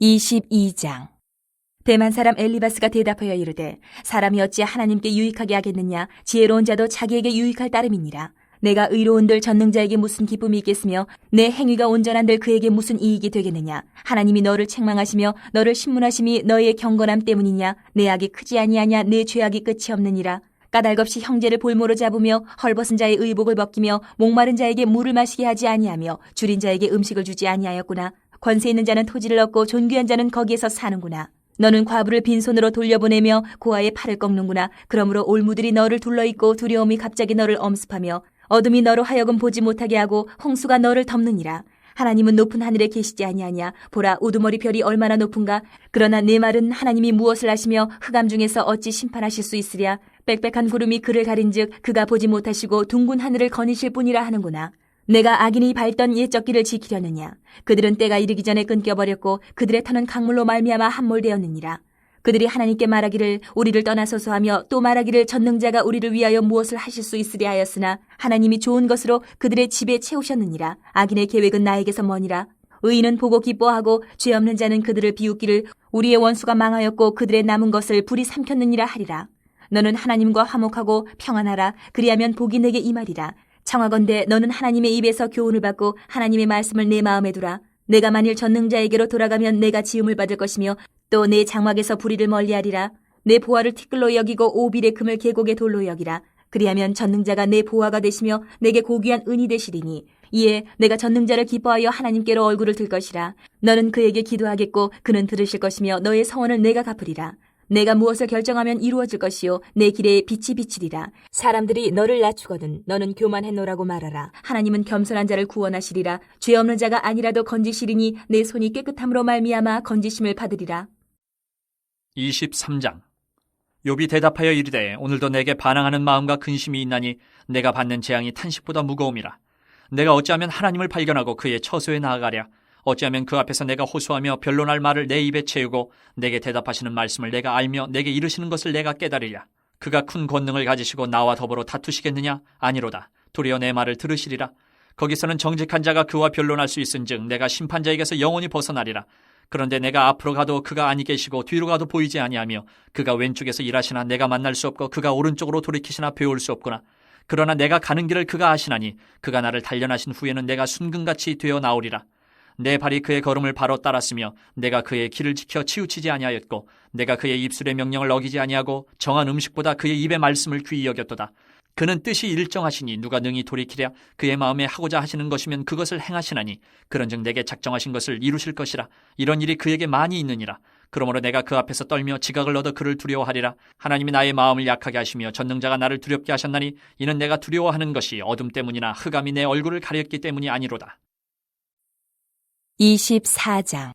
22장. 대만 사람 엘리바스가 대답하여 이르되 사람이 어찌 하나님께 유익하게 하겠느냐? 지혜로운 자도 자기에게 유익할 따름이니라. 내가 의로운들 전능자에게 무슨 기쁨이 있겠으며 내 행위가 온전한들 그에게 무슨 이익이 되겠느냐? 하나님이 너를 책망하시며 너를 신문하심이 너의 경건함 때문이냐? 내 악이 크지 아니하냐? 내 죄악이 끝이 없느니라. 까닭없이 형제를 볼모로 잡으며 헐벗은 자의 의복을 벗기며 목마른 자에게 물을 마시게 하지 아니하며 줄인 자에게 음식을 주지 아니하였구나 권세 있는 자는 토지를 얻고 존귀한 자는 거기에서 사는구나. 너는 과부를 빈손으로 돌려보내며 고아의 팔을 꺾는구나. 그러므로 올무들이 너를 둘러있고 두려움이 갑자기 너를 엄습하며 어둠이 너로 하여금 보지 못하게 하고 홍수가 너를 덮느니라. 하나님은 높은 하늘에 계시지 아니하냐. 보라 우두머리 별이 얼마나 높은가. 그러나 내 말은 하나님이 무엇을 하시며 흑암 중에서 어찌 심판하실 수 있으랴. 빽빽한 구름이 그를 가린즉 그가 보지 못하시고 둥근 하늘을 거니실 뿐이라 하는구나. 내가 악인이 밟던 옛적 길을 지키려느냐? 그들은 때가 이르기 전에 끊겨버렸고 그들의 터는 강물로 말미암아 함몰되었느니라. 그들이 하나님께 말하기를 우리를 떠나소서 하며 또 말하기를 전능자가 우리를 위하여 무엇을 하실 수 있으랴 하였으나 하나님이 좋은 것으로 그들의 집에 채우셨느니라. 악인의 계획은 나에게서 머니라. 의인은 보고 기뻐하고 죄 없는 자는 그들을 비웃기를 우리의 원수가 망하였고 그들의 남은 것을 불이 삼켰느니라 하리라. 너는 하나님과 화목하고 평안하라. 그리하면 복이 내게 임하리라 청하건대 너는 하나님의 입에서 교훈을 받고 하나님의 말씀을 내 마음에 두라. 내가 만일 전능자에게로 돌아가면 내가 지음을 받을 것이며 또 내 장막에서 불의를 멀리하리라. 내 보화를 티끌로 여기고 오빌의 금을 계곡의 돌로 여기라. 그리하면 전능자가 내 보화가 되시며 내게 고귀한 은이 되시리니 이에 내가 전능자를 기뻐하여 하나님께로 얼굴을 들 것이라. 너는 그에게 기도하겠고 그는 들으실 것이며 너의 서원을 내가 갚으리라. 내가 무엇을 결정하면 이루어질 것이요? 내 길에 빛이 비치리라. 사람들이 너를 낮추거든 너는 교만했노라고 말하라. 하나님은 겸손한 자를 구원하시리라. 죄 없는 자가 아니라도 건지시리니 내 손이 깨끗함으로 말미암아 건지심을 받으리라. 23장. 욥이 대답하여 이르되 오늘도 내게 반항하는 마음과 근심이 있나니 내가 받는 재앙이 탄식보다 무거움이라. 내가 어찌하면 하나님을 발견하고 그의 처소에 나아가랴 어찌하면 그 앞에서 내가 호소하며 변론할 말을 내 입에 채우고 내게 대답하시는 말씀을 내가 알며 내게 이르시는 것을 내가 깨달으랴. 그가 큰 권능을 가지시고 나와 더불어 다투시겠느냐? 아니로다. 도리어 내 말을 들으시리라. 거기서는 정직한 자가 그와 변론할 수 있은즉 내가 심판자에게서 영원히 벗어나리라. 그런데 내가 앞으로 가도 그가 아니 계시고 뒤로 가도 보이지 아니하며 그가 왼쪽에서 일하시나 내가 만날 수 없고 그가 오른쪽으로 돌이키시나 배울 수 없구나. 그러나 내가 가는 길을 그가 아시나니 그가 나를 단련하신 후에는 내가 순금같이 되어 나오리라. 내 발이 그의 걸음을 바로 따랐으며 내가 그의 길을 지켜 치우치지 아니하였고 내가 그의 입술의 명령을 어기지 아니하고 정한 음식보다 그의 입의 말씀을 귀히 여겼도다. 그는 뜻이 일정하시니 누가 능히 돌이키랴 그의 마음에 하고자 하시는 것이면 그것을 행하시나니 그런즉 내게 작정하신 것을 이루실 것이라. 이런 일이 그에게 많이 있느니라. 그러므로 내가 그 앞에서 떨며 지각을 얻어 그를 두려워하리라. 하나님이 나의 마음을 약하게 하시며 전능자가 나를 두렵게 하셨나니 이는 내가 두려워하는 것이 어둠 때문이나 흑암이 내 얼굴을 가렸기 때문이 아니로다 24장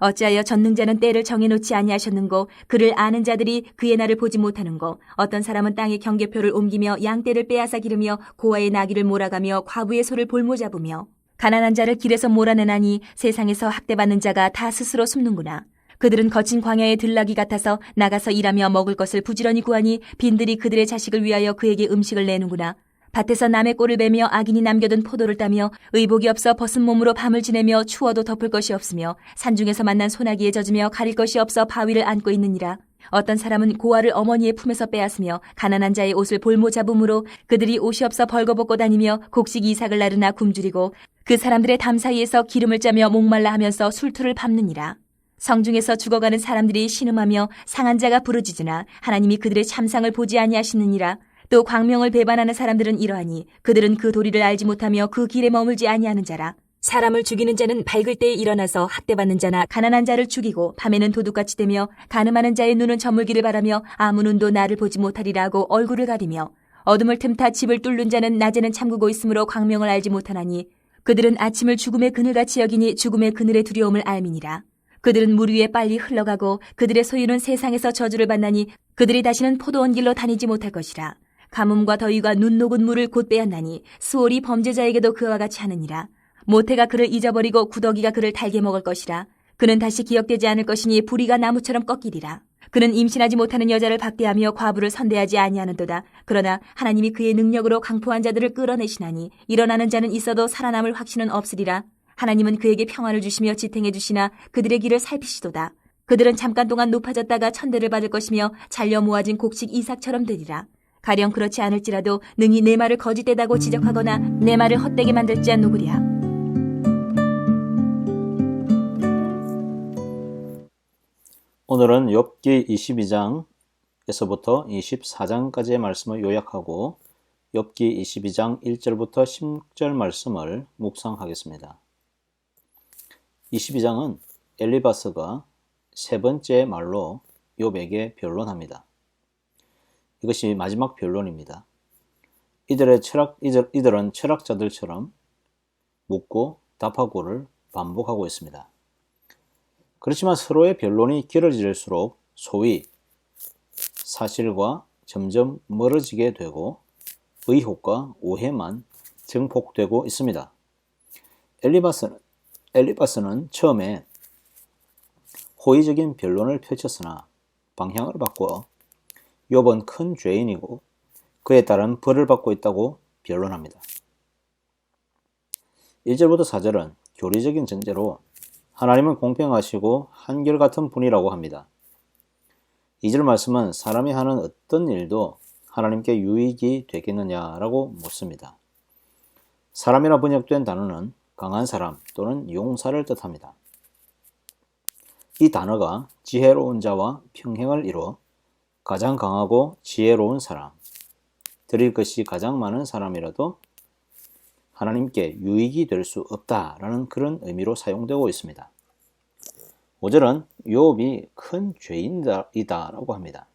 어찌하여 전능자는 때를 정해놓지 아니하셨는고 그를 아는 자들이 그의 날을 보지 못하는고 어떤 사람은 땅의 경계표를 옮기며 양떼를 빼앗아 기르며 고아의 나귀를 몰아가며 과부의 소를 볼모 잡으며 가난한 자를 길에서 몰아내나니 세상에서 학대받는 자가 다 스스로 숨는구나. 그들은 거친 광야의 들나귀 같아서 나가서 일하며 먹을 것을 부지런히 구하니 빈들이 그들의 자식을 위하여 그에게 음식을 내는구나. 밭에서 남의 꼴을 베며 악인이 남겨둔 포도를 따며 의복이 없어 벗은 몸으로 밤을 지내며 추워도 덮을 것이 없으며 산중에서 만난 소나기에 젖으며 가릴 것이 없어 바위를 안고 있느니라. 어떤 사람은 고아를 어머니의 품에서 빼앗으며 가난한 자의 옷을 볼모 잡음으로 그들이 옷이 없어 벌거벗고 다니며 곡식 이삭을 나르나 굶주리고 그 사람들의 담 사이에서 기름을 짜며 목말라 하면서 술투를 밟느니라. 성중에서 죽어가는 사람들이 신음하며 상한 자가 부르짖으나 하나님이 그들의 참상을 보지 아니하시느니라. 또 광명을 배반하는 사람들은 이러하니 그들은 그 도리를 알지 못하며 그 길에 머물지 아니하는 자라. 사람을 죽이는 자는 밝을 때에 일어나서 학대받는 자나 가난한 자를 죽이고 밤에는 도둑같이 되며 가늠하는 자의 눈은 저물기를 바라며 아무 눈도 나를 보지 못하리라 고 얼굴을 가리며 어둠을 틈타 집을 뚫는 자는 낮에는 참그고 있으므로 광명을 알지 못하나니 그들은 아침을 죽음의 그늘같이 여기니 죽음의 그늘의 두려움을 알미니라. 그들은 물 위에 빨리 흘러가고 그들의 소유는 세상에서 저주를 받나니 그들이 다시는 포도원 길로 다니지 못할 것이라. 가뭄과 더위가 눈 녹은 물을 곧 빼앗나니 수월이 범죄자에게도 그와 같이 하느니라. 모태가 그를 잊어버리고 구더기가 그를 달게 먹을 것이라. 그는 다시 기억되지 않을 것이니 불의가 나무처럼 꺾이리라. 그는 임신하지 못하는 여자를 박대하며 과부를 선대하지 아니하는도다. 그러나 하나님이 그의 능력으로 강포한 자들을 끌어내시나니 일어나는 자는 있어도 살아남을 확신은 없으리라. 하나님은 그에게 평안을 주시며 지탱해 주시나 그들의 길을 살피시도다. 그들은 잠깐 동안 높아졌다가 천대를 받을 것이며 잘려 모아진 곡식 이삭처럼 되리라. 가령 그렇지 않을지라도 능히 내 말을 거짓되다고 지적하거나 내 말을 헛되게 만들지 않노구랴. 오늘은 욥기 22장에서부터 24장까지의 말씀을 요약하고 욥기 22장 1절부터 10절 말씀을 묵상하겠습니다. 22장은 엘리바스가 세 번째 말로 욥에게 변론합니다. 이것이 마지막 변론입니다. 이들의 철학 이들, 이들은 철학자들처럼 묻고 답하고를 반복하고 있습니다. 그렇지만 서로의 변론이 길어질수록 소위 사실과 점점 멀어지게 되고 의혹과 오해만 증폭되고 있습니다. 엘리바스는, 엘리바스는 처음에 호의적인 변론을 펼쳤으나 방향을 바꾸어 욥은 큰 죄인이고 그에 따른 벌을 받고 있다고 변론합니다. 1절부터 4절은 교리적인 전제로 하나님은 공평하시고 한결같은 분이라고 합니다. 2절 말씀은 사람이 하는 어떤 일도 하나님께 유익이 되겠느냐라고 묻습니다. 사람이라 번역된 단어는 강한 사람 또는 용사를 뜻합니다. 이 단어가 지혜로운 자와 평행을 이루어 가장 강하고 지혜로운 사람, 드릴 것이 가장 많은 사람이라도 하나님께 유익이 될 수 없다라는 그런 의미로 사용되고 있습니다. 5절은 욥이 큰 죄인이다 라고 합니다.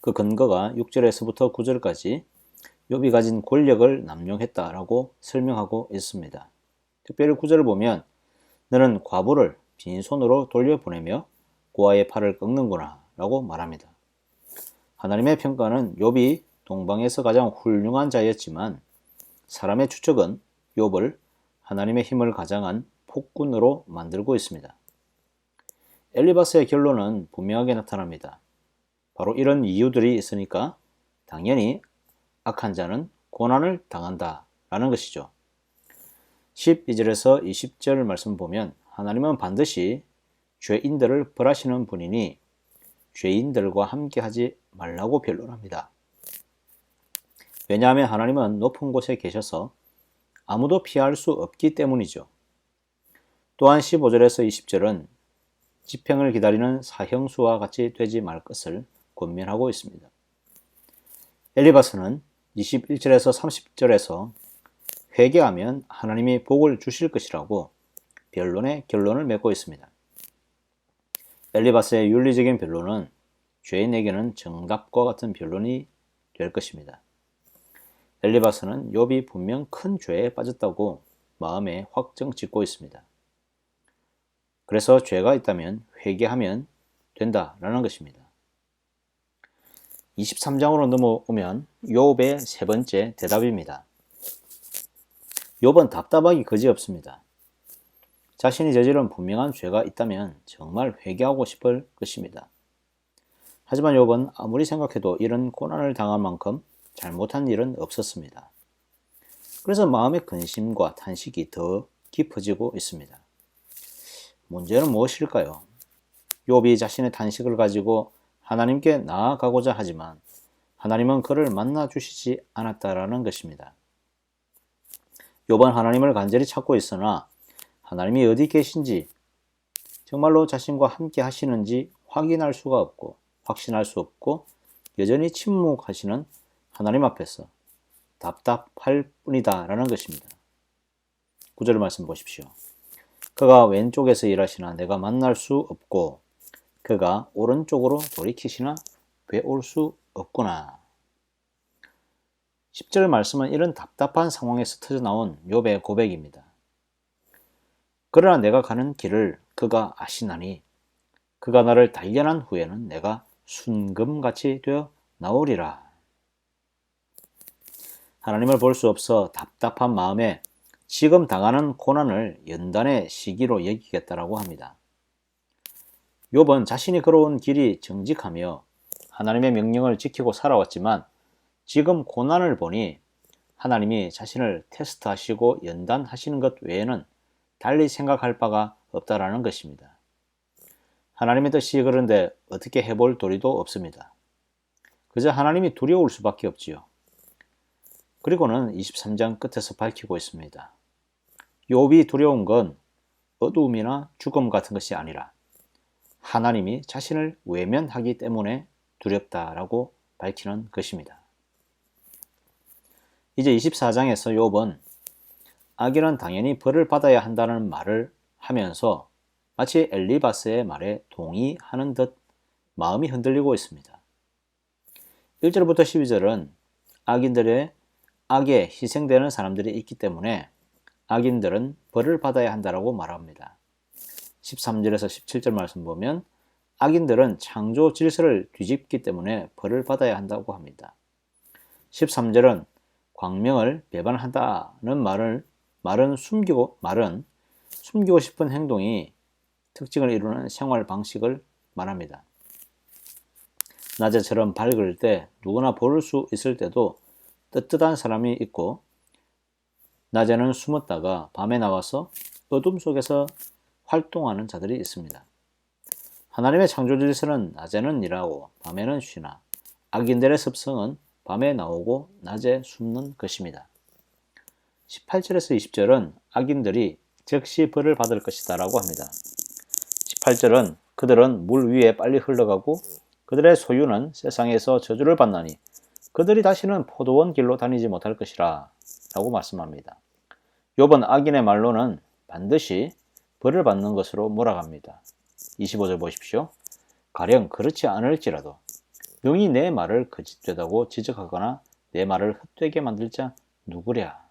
그 근거가 6절에서부터 9절까지 욥이 가진 권력을 남용했다라고 설명하고 있습니다. 특별히 9절을 보면 너는 과부를 빈손으로 돌려보내며 고아의 팔을 꺾는구나 라고 말합니다. 하나님의 평가는 욥이 동방에서 가장 훌륭한 자였지만 사람의 추측은 욥을 하나님의 힘을 가장한 폭군으로 만들고 있습니다. 엘리바스의 결론은 분명하게 나타납니다. 바로 이런 이유들이 있으니까 당연히 악한 자는 고난을 당한다 라는 것이죠. 12절에서 20절 말씀 보면 하나님은 반드시 죄인들을 벌하시는 분이니 죄인들과 함께 하지 말라고 변론합니다. 왜냐하면 하나님은 높은 곳에 계셔서 아무도 피할 수 없기 때문이죠. 또한 15절에서 20절은 집행을 기다리는 사형수와 같이 되지 말 것을 권면하고 있습니다. 엘리바스는 21절에서 30절에서 회개하면 하나님이 복을 주실 것이라고 변론의 결론을 맺고 있습니다. 엘리바스의 윤리적인 변론은 죄인에게는 정답과 같은 변론이 될 것입니다. 엘리바스는 욥이 분명 큰 죄에 빠졌다고 마음에 확정 짓고 있습니다. 그래서 죄가 있다면 회개하면 된다라는 것입니다. 23장으로 넘어오면 욥의 세 번째 대답입니다. 욥은 답답하기 그지없습니다. 자신이 저지른 분명한 죄가 있다면 정말 회개하고 싶을 것입니다. 하지만 욥은 아무리 생각해도 이런 고난을 당한 만큼 잘못한 일은 없었습니다. 그래서 마음의 근심과 탄식이 더 깊어지고 있습니다. 문제는 무엇일까요? 욥이 자신의 탄식을 가지고 하나님께 나아가고자 하지만 하나님은 그를 만나 주시지 않았다라는 것입니다. 욥은 하나님을 간절히 찾고 있으나 하나님이 어디 계신지 정말로 자신과 함께 하시는지 확인할 수가 없고 확신할 수 없고 여전히 침묵하시는 하나님 앞에서 답답할 뿐이다 라는 것입니다. 구절 말씀 보십시오. 그가 왼쪽에서 일하시나 내가 만날 수 없고 그가 오른쪽으로 돌이키시나 되올 수 없구나. 10절 말씀은 이런 답답한 상황에서 터져나온 욥의 고백입니다. 그러나 내가 가는 길을 그가 아시나니 그가 나를 단련한 후에는 내가 순금같이 되어 나오리라. 하나님을 볼 수 없어 답답한 마음에 지금 당하는 고난을 연단의 시기로 여기겠다라고 합니다. 욥은 자신이 걸어온 길이 정직하며 하나님의 명령을 지키고 살아왔지만 지금 고난을 보니 하나님이 자신을 테스트하시고 연단하시는 것 외에는 달리 생각할 바가 없다라는 것입니다. 하나님의 뜻이 그런데 어떻게 해볼 도리도 없습니다. 그저 하나님이 두려울 수밖에 없지요. 그리고는 23장 끝에서 밝히고 있습니다. 욥이 두려운 건 어두움이나 죽음 같은 것이 아니라 하나님이 자신을 외면하기 때문에 두렵다라고 밝히는 것입니다. 이제 24장에서 욥은 악인은 당연히 벌을 받아야 한다는 말을 하면서 마치 엘리바스의 말에 동의하는 듯 마음이 흔들리고 있습니다. 1절부터 12절은 악인들의 악에 희생되는 사람들이 있기 때문에 악인들은 벌을 받아야 한다라고 말합니다. 13절에서 17절 말씀 보면 악인들은 창조 질서를 뒤집기 때문에 벌을 받아야 한다고 합니다. 13절은 광명을 배반한다는 말을 말은 숨기고 말은 숨기고 싶은 행동이 특징을 이루는 생활 방식을 말합니다. 낮에처럼 밝을 때 누구나 볼 수 있을 때도 뜨뜻한 사람이 있고 낮에는 숨었다가 밤에 나와서 어둠 속에서 활동하는 자들이 있습니다. 하나님의 창조 질서는 낮에는 일하고 밤에는 쉬나 악인들의 습성은 밤에 나오고 낮에 숨는 것입니다. 18절에서 20절은 악인들이 즉시 벌을 받을 것이다 라고 합니다. 18절은 그들은 물 위에 빨리 흘러가고 그들의 소유는 세상에서 저주를 받나니 그들이 다시는 포도원 길로 다니지 못할 것이라 라고 말씀합니다. 요번 악인의 말로는 반드시 벌을 받는 것으로 몰아갑니다. 25절 보십시오. 가령 그렇지 않을지라도 능히 내 말을 거짓되다고 지적하거나 내 말을 헛되게 만들 자 누구랴.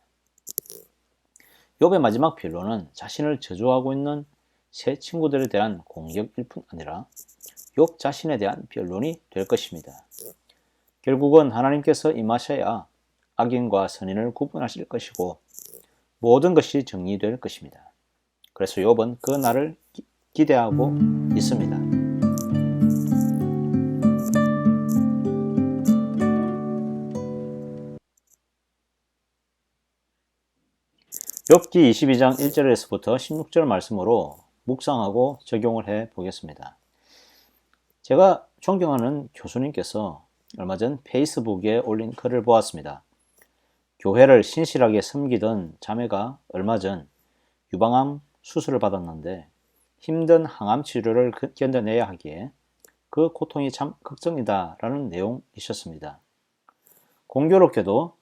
욥의 마지막 변론은 자신을 저주하고 있는 새 친구들에 대한 공격일 뿐 아니라 욥 자신에 대한 변론이 될 것입니다. 결국은 하나님께서 임하셔야 악인과 선인을 구분하실 것이고 모든 것이 정리될 것입니다. 그래서 욥은 그 날을 기, 기대하고 있습니다. 욥기 22장 1절에서부터 16절 말씀으로 묵상하고 적용을 해 보겠습니다. 제가 존경하는 교수님께서 얼마 전 페이스북에 올린 글을 보았습니다. 교회를 신실하게 섬기던 자매가 얼마 전 유방암 수술을 받았는데 힘든 항암 치료를 그- 견뎌내야 하기에 그 고통이 참 걱정이다라는 내용이셨습니다. 공교롭게도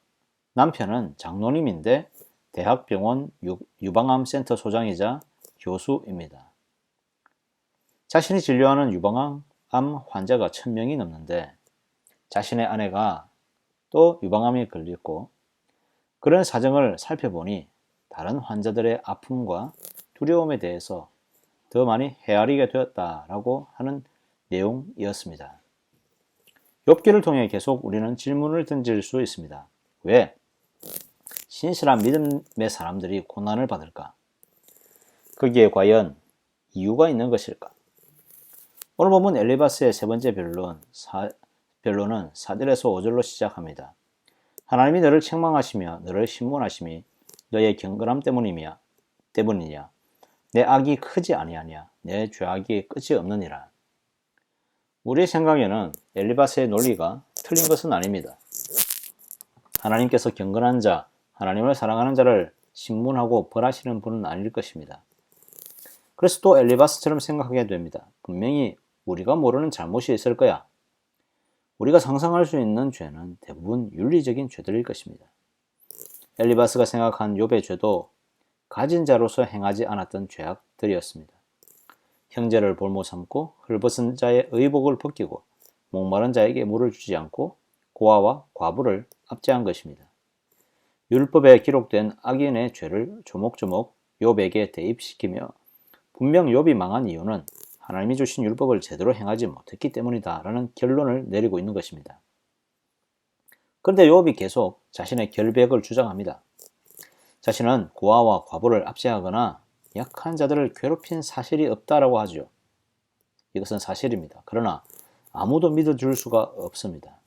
남편은 장로님인데 대학병원 유- 유방암 센터 소장이자 교수입니다. 자신이 진료하는 유방암 환자가 1000명이 넘는데 자신의 아내가 또 유방암에 걸렸고 그런 사정을 살펴보니 다른 환자들의 아픔과 두려움에 대해서 더 많이 헤아리게 되었다라고 하는 내용이었습니다. 욥기를 통해 계속 우리는 질문을 던질 수 있습니다. 왜 신실한 믿음의 사람들이 고난을 받을까? 거기에 과연 이유가 있는 것일까? 오늘 본문 엘리바스의 세 번째 변론, 사, 변론은 4절에서 5절로 시작합니다. 하나님이 너를 책망하시며 너를 신문하심이 너의 경건함 때문이며 때문이냐 내 악이 크지 아니하냐 내 죄악이 끝이 없느니라 우리의 생각에는 엘리바스의 논리가 틀린 것은 아닙니다. 하나님께서 경건한 자, 하나님을 사랑하는 자를 신문하고 벌하시는 분은 아닐 것입니다. 그래서 또 엘리바스처럼 생각하게 됩니다. 분명히 우리가 모르는 잘못이 있을 거야. 우리가 상상할 수 있는 죄는 대부분 윤리적인 죄들일 것입니다. 엘리바스가 생각한 욥의 죄도 가진 자로서 행하지 않았던 죄악들이었습니다. 형제를 볼모 삼고 헐벗은 자의 의복을 벗기고 목마른 자에게 물을 주지 않고 고아와 과부를 압제한 것입니다. 율법에 기록된 악인의 죄를 조목조목 욥에게 대입시키며 분명 욥이 망한 이유는 하나님이 주신 율법을 제대로 행하지 못했기 때문이다라는 결론을 내리고 있는 것입니다. 그런데 욥이 계속 자신의 결백을 주장합니다. 자신은 고아와 과부를 압제하거나 약한 자들을 괴롭힌 사실이 없다라고 하죠. 이것은 사실입니다. 그러나 아무도 믿어줄 수가 없습니다.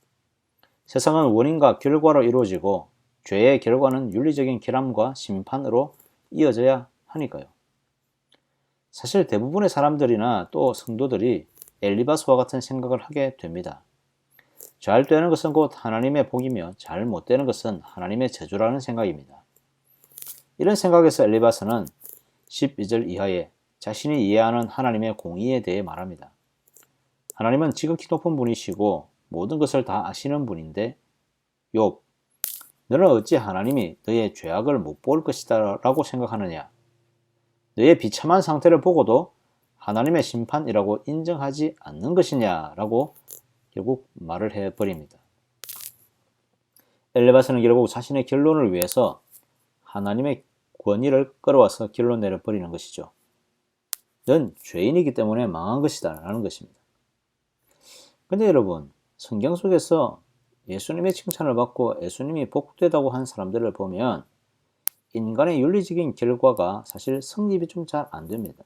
세상은 원인과 결과로 이루어지고 죄의 결과는 윤리적인 결함과 심판으로 이어져야 하니까요. 사실 대부분의 사람들이나 또 성도들이 엘리바스와 같은 생각을 하게 됩니다. 잘 되는 것은 곧 하나님의 복이며 잘 못 되는 것은 하나님의 저주라는 생각입니다. 이런 생각에서 엘리바스는 12절 이하에 자신이 이해하는 하나님의 공의에 대해 말합니다. 하나님은 지극히 높은 분이시고 모든 것을 다 아시는 분인데 욥 너는 어찌 하나님이 너의 죄악을 못 볼 것이다 라고 생각하느냐 너의 비참한 상태를 보고도 하나님의 심판이라고 인정하지 않는 것이냐 라고 결국 말을 해버립니다. 엘레바스는 결국 자신의 결론을 위해서 하나님의 권위를 끌어와서 결론 내려버리는 것이죠. 넌 죄인이기 때문에 망한 것이다 라는 것입니다. 근데 여러분 성경 속에서 예수님의 칭찬을 받고 예수님이 복되다고 한 사람들을 보면 인간의 윤리적인 결과가 사실 성립이 좀 잘 안 됩니다.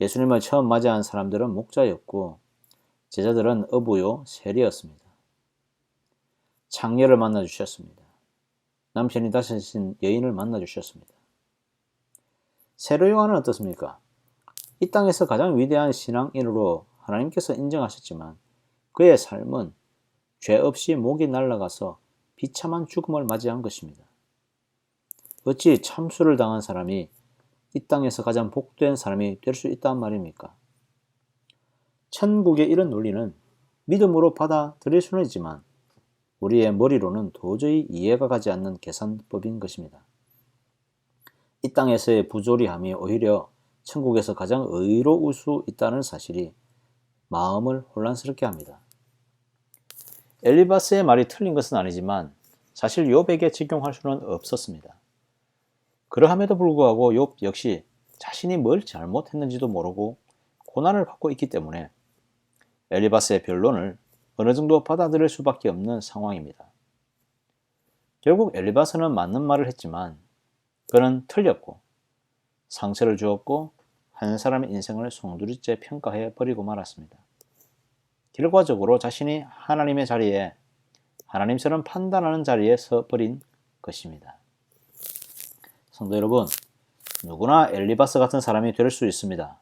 예수님을 처음 맞이한 사람들은 목자였고 제자들은 어부요 세리였습니다. 창녀를 만나 주셨습니다. 남편이 다스신 여인을 만나 주셨습니다. 세로 요한은 어떻습니까? 이 땅에서 가장 위대한 신앙인으로 하나님께서 인정하셨지만 그의 삶은 죄 없이 목이 날아가서 비참한 죽음을 맞이한 것입니다. 어찌 참수를 당한 사람이 이 땅에서 가장 복된 사람이 될 수 있단 말입니까? 천국의 이런 논리는 믿음으로 받아들일 수는 있지만 우리의 머리로는 도저히 이해가 가지 않는 계산법인 것입니다. 이 땅에서의 부조리함이 오히려 천국에서 가장 의로울 수 있다는 사실이 마음을 혼란스럽게 합니다. 엘리바스의 말이 틀린 것은 아니지만 사실 욥에게 적용할 수는 없었습니다. 그러함에도 불구하고 욥 역시 자신이 뭘 잘못했는지도 모르고 고난을 받고 있기 때문에 엘리바스의 변론을 어느 정도 받아들일 수밖에 없는 상황입니다. 결국 엘리바스는 맞는 말을 했지만 그는 틀렸고 상처를 주었고 한 사람의 인생을 송두리째 평가해 버리고 말았습니다. 결과적으로 자신이 하나님의 자리에 하나님처럼 판단하는 자리에 서 버린 것입니다. 성도 여러분, 누구나 엘리바스 같은 사람이 될 수 있습니다.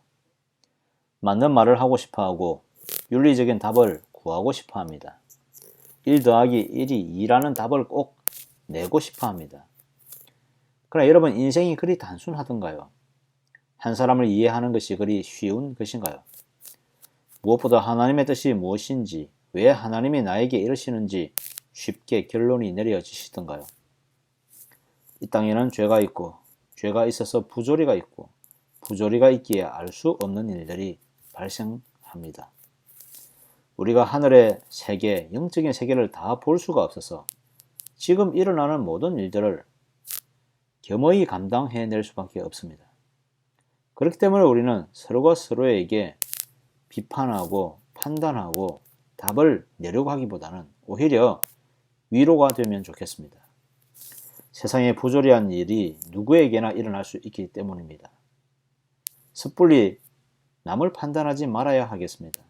맞는 말을 하고 싶어 하고 윤리적인 답을 구하고 싶어 합니다. 1 더하기 1이 2라는 답을 꼭 내고 싶어 합니다. 그러나 여러분, 인생이 그리 단순하던가요? 한 사람을 이해하는 것이 그리 쉬운 것인가요? 무엇보다 하나님의 뜻이 무엇인지, 왜 하나님이 나에게 이러시는지 쉽게 결론이 내려지시던가요? 이 땅에는 죄가 있고, 죄가 있어서 부조리가 있고, 부조리가 있기에 알 수 없는 일들이 발생합니다. 우리가 하늘의 세계, 영적인 세계를 다 볼 수가 없어서 지금 일어나는 모든 일들을 겸허히 감당해낼 수밖에 없습니다. 그렇기 때문에 우리는 서로가 서로에게 비판하고 판단하고 답을 내려고 하기보다는 오히려 위로가 되면 좋겠습니다. 세상에 부조리한 일이 누구에게나 일어날 수 있기 때문입니다. 섣불리 남을 판단하지 말아야 하겠습니다.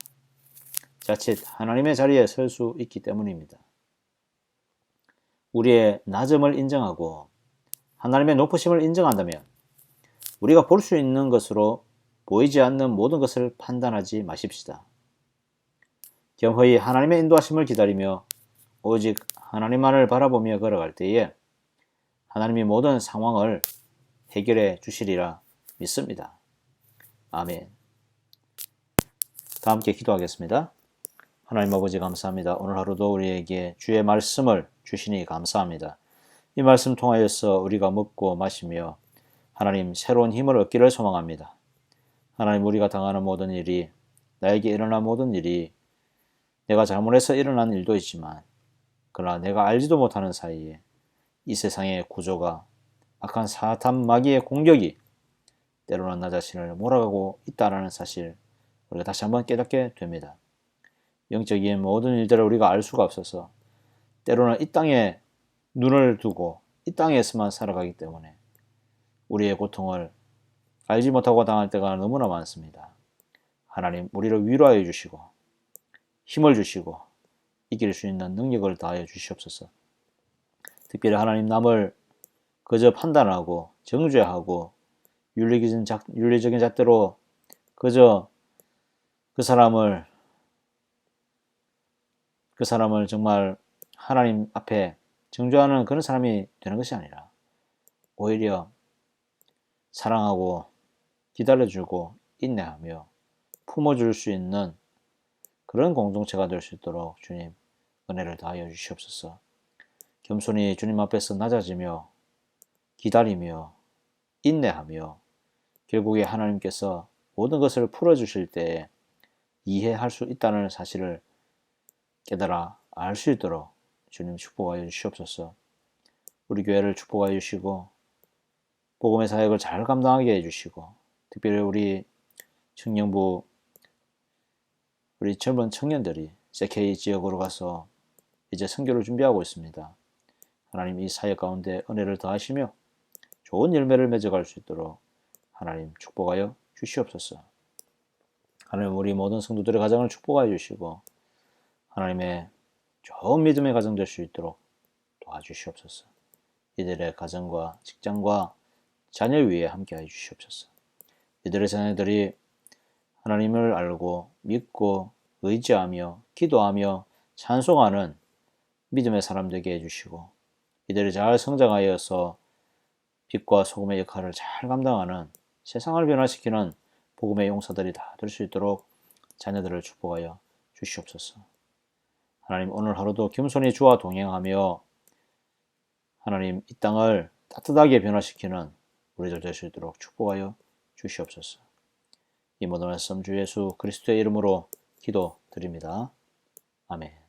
자칫 하나님의 자리에 설 수 있기 때문입니다. 우리의 낮음을 인정하고 하나님의 높으심을 인정한다면 우리가 볼 수 있는 것으로 보이지 않는 모든 것을 판단하지 마십시다. 겸허히 하나님의 인도하심을 기다리며 오직 하나님만을 바라보며 걸어갈 때에 하나님이 모든 상황을 해결해 주시리라 믿습니다. 아멘. 다 함께 기도하겠습니다. 하나님 아버지 감사합니다. 오늘 하루도 우리에게 주의 말씀을 주시니 감사합니다. 이 말씀 통하여서 우리가 먹고 마시며 하나님 새로운 힘을 얻기를 소망합니다. 하나님 우리가 당하는 모든 일이 나에게 일어난 모든 일이 내가 잘못해서 일어난 일도 있지만 그러나 내가 알지도 못하는 사이에 이 세상의 구조가 악한 사탄 마귀의 공격이 때로는 나 자신을 몰아가고 있다라는 사실 우리가 다시 한번 깨닫게 됩니다. 영적인 모든 일들을 우리가 알 수가 없어서 때로는 이 땅에 눈을 두고 이 땅에서만 살아가기 때문에 우리의 고통을 알지 못하고 당할 때가 너무나 많습니다. 하나님 우리를 위로하여 주시고 힘을 주시고 이길 수 있는 능력을 다하여 주시옵소서. 특별히 하나님 남을 그저 판단하고 정죄하고 윤리적인, 작, 윤리적인 잣대로 그저 그 사람을 그 사람을 정말 하나님 앞에 정죄하는 그런 사람이 되는 것이 아니라 오히려 사랑하고 기다려주고 인내하며 품어줄 수 있는 그런 공동체가 될 수 있도록 주님 은혜를 다하여 주시옵소서. 겸손히 주님 앞에서 낮아지며 기다리며 인내하며 결국에 하나님께서 모든 것을 풀어주실 때 이해할 수 있다는 사실을 깨달아 알 수 있도록 주님 축복하여 주시옵소서. 우리 교회를 축복하여 주시고 복음의 사역을 잘 감당하게 해주시고 특별히 우리 청년부 우리 젊은 청년들이 세케이 지역으로 가서 이제 선교를 준비하고 있습니다. 하나님 이 사역 가운데 은혜를 더하시며 좋은 열매를 맺어갈 수 있도록 하나님 축복하여 주시옵소서. 하나님 우리 모든 성도들의 가정을 축복하여 주시고 하나님의 좋은 믿음의 가정 될 수 있도록 도와주시옵소서. 이들의 가정과 직장과 자녀 위에 함께하여 주시옵소서. 이들의 자녀들이 하나님을 알고 믿고 의지하며 기도하며 찬송하는 믿음의 사람 되게 해주시고 이들이 잘 성장하여서 빛과 소금의 역할을 잘 감당하는 세상을 변화시키는 복음의 용사들이 다 될 수 있도록 자녀들을 축복하여 주시옵소서. 하나님 오늘 하루도 겸손히 주와 동행하며 하나님 이 땅을 따뜻하게 변화시키는 우리들 될 수 있도록 축복하여 주시옵소서. 이 모든 말씀 주 예수 그리스도의 이름으로 기도드립니다. 아멘.